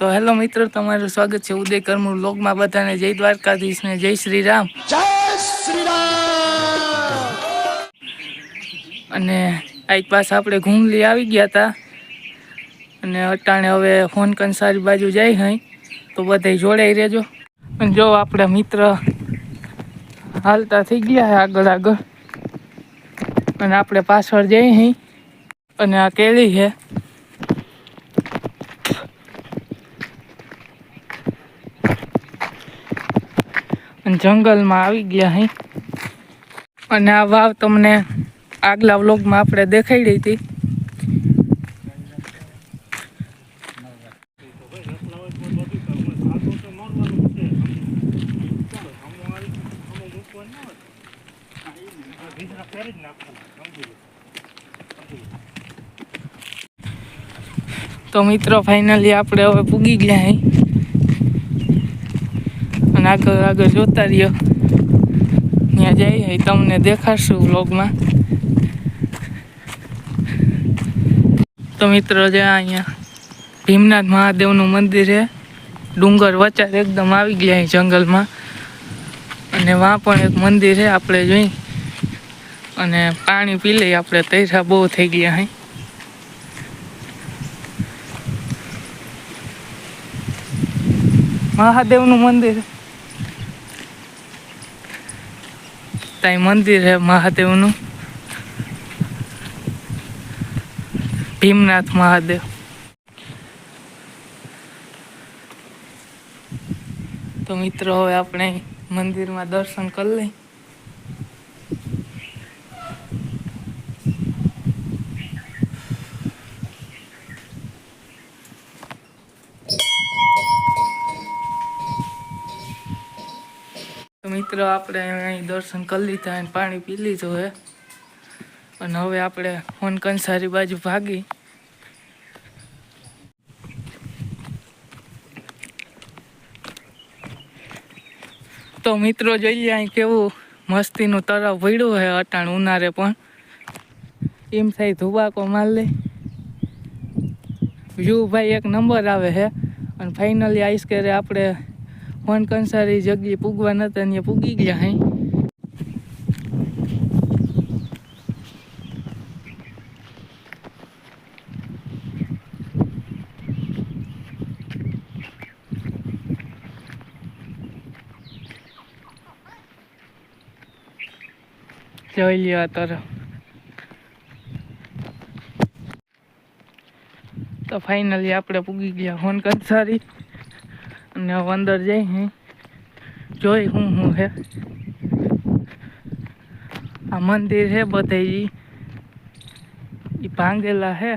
તો હેલો મિત્રો તમારું સ્વાગત છે ઉદય કરમુર લોકમાં બધાને. જય દ્વારકાધીશ ને જય શ્રી રામ જય શ્રી રામ અને આજ પાસ આપણે ઘૂમલી આવી ગયા હતા અને અટાણે હવે ફોન કંસારી બાજુ જાય હઈ. તો બધા જોડાઈ રહેજો. અને જો આપણા મિત્ર હાલતા થઈ ગયા આગળ આગળ. અને આપણે પાછળ જઈ હઈ. અને આ કેળી છે જંગલમાં આવી ગયા હઈ અને આ વાવ તમને આગલા વ્લોગમાં આપણે દેખાડી હતી. તો મિત્રો ફાઇનલી આપણે હવે પૂગી ગયા હઈ અને આગળ આગળ જોતા રહ્યો. ત્યાં જઈએ તમને દેખાડશું વ્લોગમાં તો મિત્રો જે અહીંયા ભીમનાથ મહાદેવનું મંદિર છે, ડુંગર વચાર એકદમ આવી ગયા જંગલમાં. અને વાં પણ એક મંદિર છે આપણે જોઈ. અને પાણી પી લઈએ આપણે તૈસા બહુ થઈ ગયા અહીં. મહાદેવનું મંદિર ત્યાં મંદિર છે મહાદેવનું. ભીમનાથ મહાદેવ. તો મિત્રો હવે આપણે મંદિરમાં દર્શન કરી લઈ તો મિત્રો આપણે અહીં દર્શન કરી લીધા અને પાણી પી લીધું હે. અને હવે આપણે ફોન કંસારી બાજુ ભાગી. તો મિત્રો જોઈએ અહીં કેવું મસ્તીનું તરફ ભીડું હે, અટાણ ઉનારે પણ. એમ થાય ધુબાકો માર લે. વ્યૂ ભાઈ, એક નંબર આવે છે અને ફાઇનલી આઈસ કરે આપણે ફોન કંસારી જગ્યાએ પૂગવા નતા ત્યાં પૂગી ગયા હઈ જોઈ લ્યો તરફ તો ફાઇનલી આપણે પૂગી ગયા ફોન કંસારી. હવે અંદર જઈ હે. જોઈ હું હું હે. આ મંદિર હે બધે ઈ ઈ ભાંગેલા હે.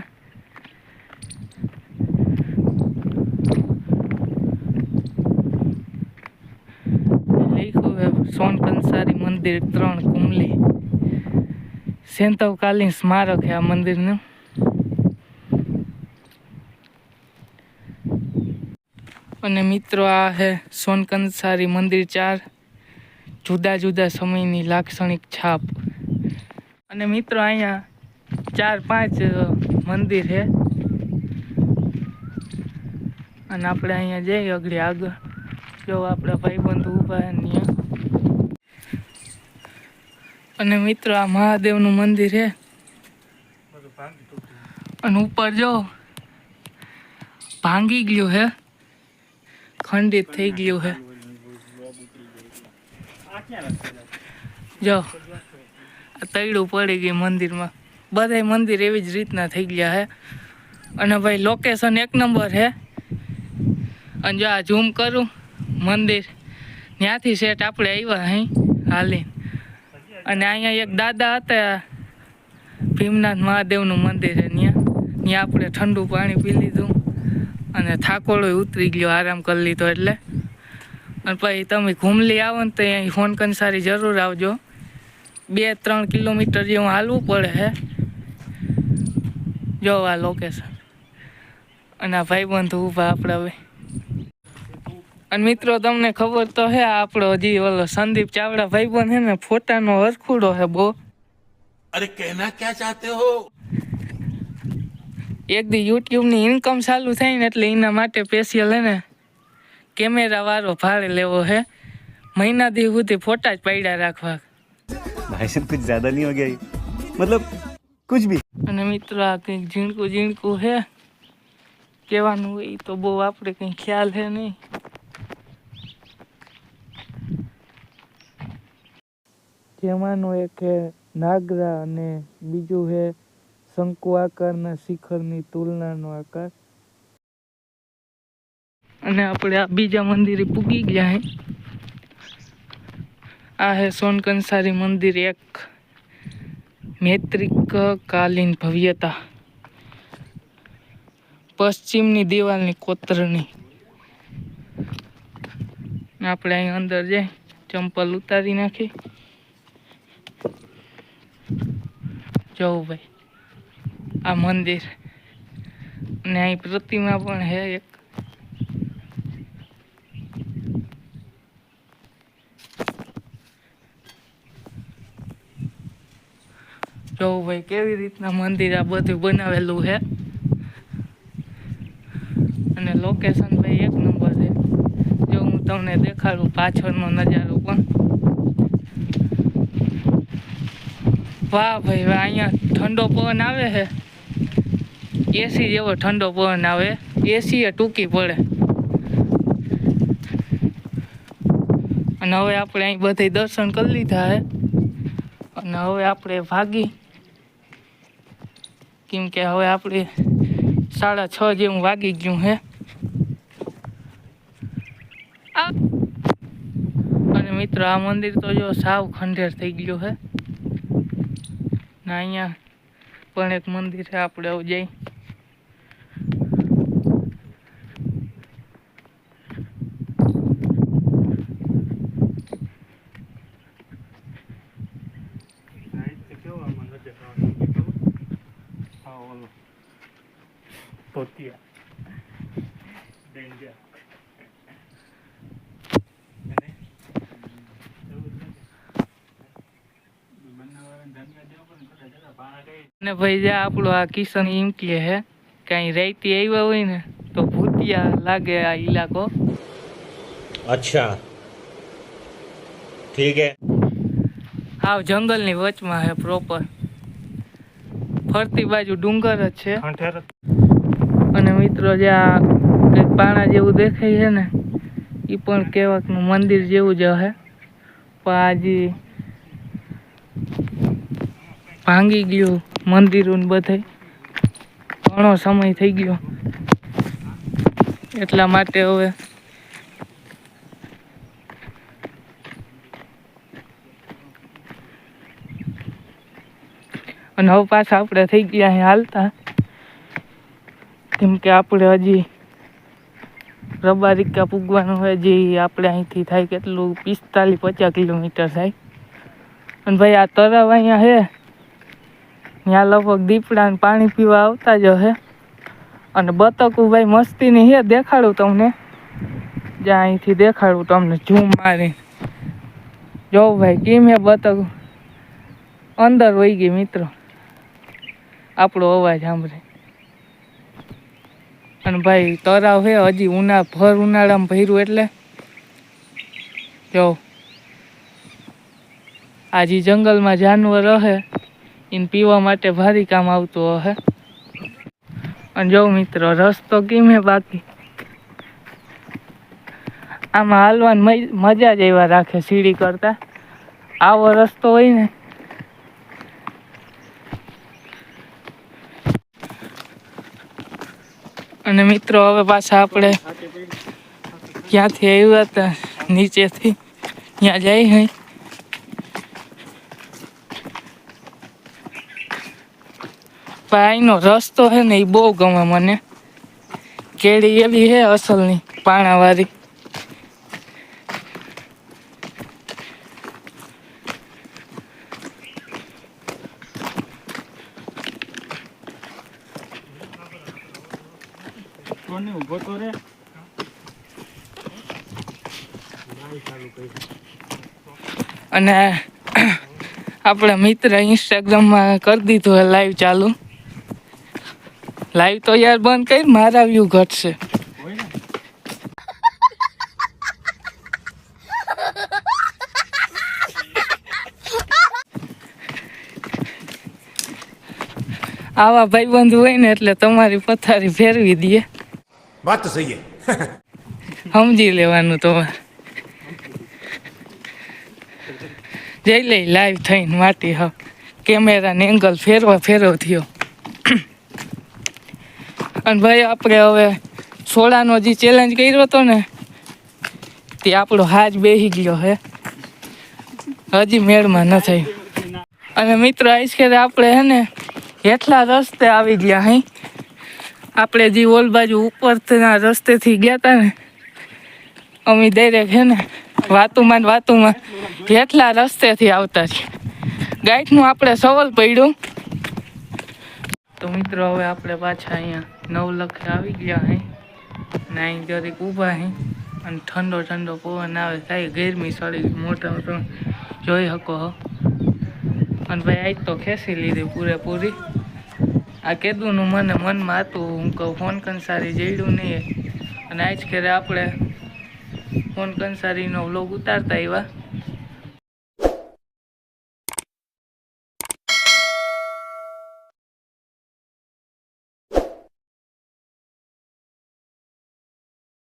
સોન કંસારી મંદિર ત્રણ કુમલી સેંતવકાલીન સ્મારક હે આ મંદિરનું. અને મિત્રો, આ છે સોનકંસારી મંદિર ચાર. જુદા જુદા સમયની લાક્ષણિક છાપ. અને મિત્રો, અહીંયા ચાર પાંચ મંદિર છે અને આપણે અહીંયા જઈએ અગડી આગળ. જો આપણા ભાઈબંધ ઊભા અહીંયા. અને મિત્રો, આ મહાદેવનું મંદિર છે અને ઉપર જો, ભાંગી ગયું હે. ખંડિત થઈ ગયું હે. જો તૈડું પડી ગયું મંદિરમાં. બધાય મંદિર એવી જ રીતના થઈ ગયા હે. અને ભાઈ લોકેશન એક નંબર છે અને જો આ ઝૂમ કરું, મંદિર. ત્યાંથી સેટ આપણે આવ્યા અહીં હાલી અને અહીંયા એક દાદા હતા, ભીમનાથ મહાદેવનું મંદિર છે ત્યાં ત્યાં આપણે ઠંડુ પાણી પી લીધું. અને થાકોલો ઉતરી ગયો, આરામ કરી લીધો એટલે. અને પછી તમે ઘૂમલી આવો ને તો અહીં ફોન કનસારી જરૂર આવજો. બે, ત્રણ કિલોમીટર જેવું હાલવું પડે હે. જો આ લોકેશન અને આ ભાઈબંધ ઊભા આપણે હવે. અને મિત્રો, તમને ખબર તો હે આપણો હજી ઓલો સંદીપ ચાવડા ભાઈબંધ હે ને, ફોટાનો હરખુડો હે બહુ. અરે, કહેના ક્યાં ચાહતે હો? એક દી યુટ્યુબની ઇન્કમ ચાલુ થઈ ને એટલે એના માટે સ્પેશિયલ હે ને કેમેરાવાળો ભાડે લેવો હે. મહિના દી સુધી ફોટા જ પડ્યા રાખવા. ભાઈ સાહેબ કુછ જ્યાદા નહીં હો ગયા મતલબ કુછ ભી. અને મિત્ર આ કંઈક ઝીણકું ઝીણકું હે. કહેવાનું હોય તો બહુ આપણે કંઈ ખ્યાલ હે નહીં. જેમાંનું એક હે નાગરા અને બીજું હે શંકુ આકારના શિખરની તુલનાનો આકાર. અને આપણે આ બીજા મંદિરે પૂગી ગયા હે. આ હે સોનકંસારી મંદિર એક મૈત્રિક કાલીન ભવ્યતા. પશ્ચિમની દિવાલની કોતરણી. આપણે અહીં અંદર જઈ ચંપલ ઉતારી નાખી. જવું ભાઈ. આ મંદિર. અને અહીં પ્રતિમા પણ હે એક. જોઉં ભાઈ, કેવી રીતના મંદિર આ બધું બનાવેલું છે? અને લોકેશન ભાઈ એક નંબર છે. જો હું તમને દેખાડું પાછળનો નજારો પણ. વાહ ભાઈ, વાહ, અહીંયા ઠંડો પવન આવે છે. એસી જેવો ઠંડો પવન આવે એસી એ ટૂંકી પડે. અને હવે આપણે અહીં બધે દર્શન કરી લીધા હે. અને હવે આપણે ભાગી. કેમ કે હવે આપણે સાડા છ જેવું વાગી ગયું હે. અને મિત્રો, આ મંદિર તો જો સાવ ખંડેર થઈ ગયું હે. ના અહીંયા પણ એક મંદિર છે, આપણે ભોતિયા ડેન્જર ને ભાઈ જે આપણો આ કિશન એમ કે હે કઈ રેતી આવ્યા હોય ને તો ભૂતિયા લાગે આ ઇલાકો અચ્છા. ઠીક હે. આવ જંગલની વચમાં હે પ્રોપર ફરતી બાજુ ડુંગર જ છે. અને મિત્રો જે આ કંઈક પાણા જેવું દેખાય છે ને એ પણ કહેવાકનું મંદિર જેવું જ હશે પણ આજે ભાંગી ગયું મંદિરો ને બધે. ઘણો સમય થઈ ગયો. એટલા માટે હવે અને હવે પાછા આપણે થઈ ગયા અહીં હાલતા. કેમ કે આપણે હજી રબારિકા પૂગવાનું હોય જે આપણે અહીંથી થાય કેટલું પિસ્તાલીસ પચાસ કિલોમીટર થાય. અને ભાઈ આ તળાવ અહીંયા છે ત્યાં લગભગ દીપડાને પાણી પીવા આવતા જ હે. અને બતકું ભાઈ મસ્તીની હે, દેખાડું તમને. જ્યાં અહીંથી દેખાડું તમને, ઝૂમ મારી જો ભાઈ, કેમ હે બતક? અંદર વહી ગઈ મિત્રો. આપણો અવાજ સાંભળે. અને ભાઈ તળાવ છે હજી ઉના, ભર ઉનાળામાં ભર્યું એટલે. જો. આજે જંગલમાં જાનવર રહે એને પીવા માટે ભારી કામ આવતું હશે અને જો મિત્રો રસ્તો કેમ બાકી? આમાં હાલવાની મજા જ એવા રાખે સીડી કરતા. આવો રસ્તો હોય ને અને મિત્રો, હવે પાછા આપણે ક્યાંથી આવ્યા હતા? નીચેથી. ત્યાં જઈ હઈ અહીંનો રસ્તો છે ને એ બહુ ગમે મને. કેળી એવી છે અસલની, પાણાવાળી. અને આપણા મિત્ર ઇન્સ્ટાગ્રામમાં કરી દીધું લાઈવ ચાલુ. લાઈવ તો યાર બંધ કરી મારા વ્યૂ ઘટશે. આવા ભાઈબંધ હોય ને એટલે તમારી પથારી ફેરવી દે વાત તો સહી સમજી લેવાનું તો જઈ લઈ લાઈવ થઈને માટી હા કેમેરા ને એંગલ ફેરવા, ફેરવ થયો. અને ભાઈ, આપણે હવે સોળાનો જે ચેલેન્જ કર્યો હતો ને, તે આપણો હાથ બેસી ગયો હે. હજી મેળમાં ન થયું. અને મિત્રો આઈશ કે આપણે હે ને, એટલા રસ્તે આવી ગયા અહીં આપણે જે ઓલ બાજુ ઉપરના રસ્તેથી ગયા હતા ને, અમે ડાયરેક હે ને, વાતુમાં વાતુમાં હેઠલા રસ્તેથી આવતા છે. ગાઈડનું આપણે સવાલ પડ્યું. તો મિત્રો હવે આપણે પાછા અહીંયા નવલખે આવી ગયા હે, ને અહીં જરીક ઊભા હે, અને ઠંડો ઠંડો પવન આવે થાય, ગરમી સળી મોટા મોટો જોઈ શકો હો. અને ભાઈ આજ તો ખેંચી લીધી પૂરેપૂરી. આ કીધુંનું મને મનમાં હતું. હું કહું, ફોન કંસારી જઈડું નહીં. અને આજ ખેરે આપણે ફોન કંસારીનો વ્લોગ ઉતારતા આવ્યા.